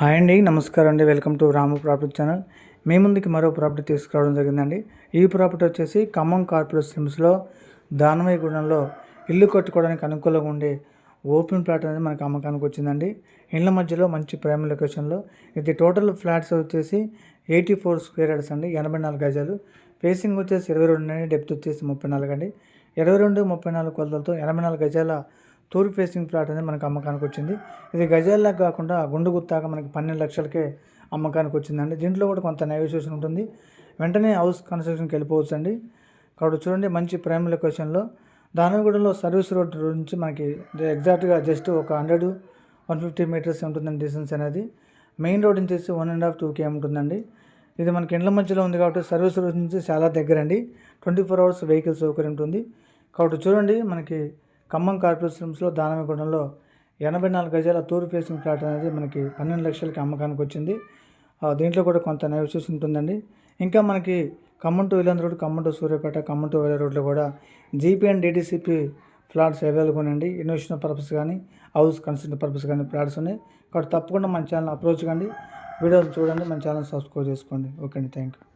Hi అండి నమస్కారం అండి. Welcome to Ramu property channel. మీ ముందుకి మరో ప్రాపర్టీ తీసుకురావడం జరిగిందండి. ఈ ప్రాపర్టీ వచ్చేసి ఖమ్మం కార్పొరేట్ సిమ్స్లో దానమయ్యగూడెంలో ఇల్లు కట్టుకోవడానికి అనుకూలంగా ఉండే ఓపెన్ ప్లాట్ అనేది మనకు అమ్మకానికి వచ్చిందండి. ఇళ్ళ మధ్యలో మంచి ప్రైమ్ లొకేషన్లో. ఇది టోటల్ ఫ్లాట్స్ వచ్చేసి ఎయిటీ ఫోర్ స్క్వేర్ యార్డ్స్ అండి ఎనభై నాలుగు గజాలు. ఫేసింగ్ వచ్చేసి ఇరవై రెండు అండి డెప్త్ వచ్చేసి ముప్పై నాలుగు అండి. ఇరవై రెండు ముప్పై నాలుగు కొలతలతో ఎనభై నాలుగు గజాల తూర్పు ఫేసింగ్ ప్లాట్ అనేది మనకు అమ్మకానికి వచ్చింది. ఇది గజాల్లా కాకుండా గుండు గుత్తాక మనకి పన్నెండు లక్షలకే అమ్మకానికి వచ్చిందండి. దీంట్లో కూడా కొంత నెగోషియేషన్ ఉంటుంది. వెంటనే హౌస్ కన్స్ట్రక్షన్కి వెళ్ళిపోవచ్చు అండి కాబట్టి చూడండి మంచి ప్రైమ్ లొకేషన్లో. దానగూడలో సర్వీస్ రోడ్ నుంచి మనకి ఎగ్జాక్ట్గా జస్ట్ ఒక హండ్రెడ్ వన్ ఫిఫ్టీ మీటర్స్ ఉంటుందండి డిస్టెన్స్ అనేది. మెయిన్ రోడ్ నుంచి one and half two KM ఉంటుందండి. ఇది మనకి ఇండ్ల మధ్యలో ఉంది కాబట్టి సర్వీస్ రోడ్ నుంచి చాలా దగ్గర అండి ట్వంటీ ఫోర్ అవర్స్ వెహికల్ సౌకర్యం ఉంటుంది. కాబట్టి చూడండి మనకి ఖమ్మం కార్పొరేషన్స్లో దానమగూడెంలో ఎనభై నాలుగు గజాల తూర్పు ఫేసింగ్ ఫ్లాట్ అనేది మనకి పన్నెండు లక్షలకి అమ్మకానికి వచ్చింది. దీంట్లో కూడా కొంత నెగోషియేషన్ ఉంటుందండి. ఇంకా మనకి ఖమ్మం టు ఇలాంటి road Khammam to Suryapet Khammam to వేరే రోడ్లో కూడా GP and DTCP flats available ఉన్నాయండి. ఇన్వెస్టింగ్ పర్పస్ కానీ హౌస్ కన్సల్ట్ పర్పస్ కానీ ఫ్లాట్స్ ఉన్నాయి. కాబట్టి తప్పకుండా మన ఛానల్ అప్రోచ్ కండి. వీడియోలు చూడండి మన ఛానల్ సబ్స్క్రైబ్ చేసుకోండి. ఓకే అండి థ్యాంక్ యూ.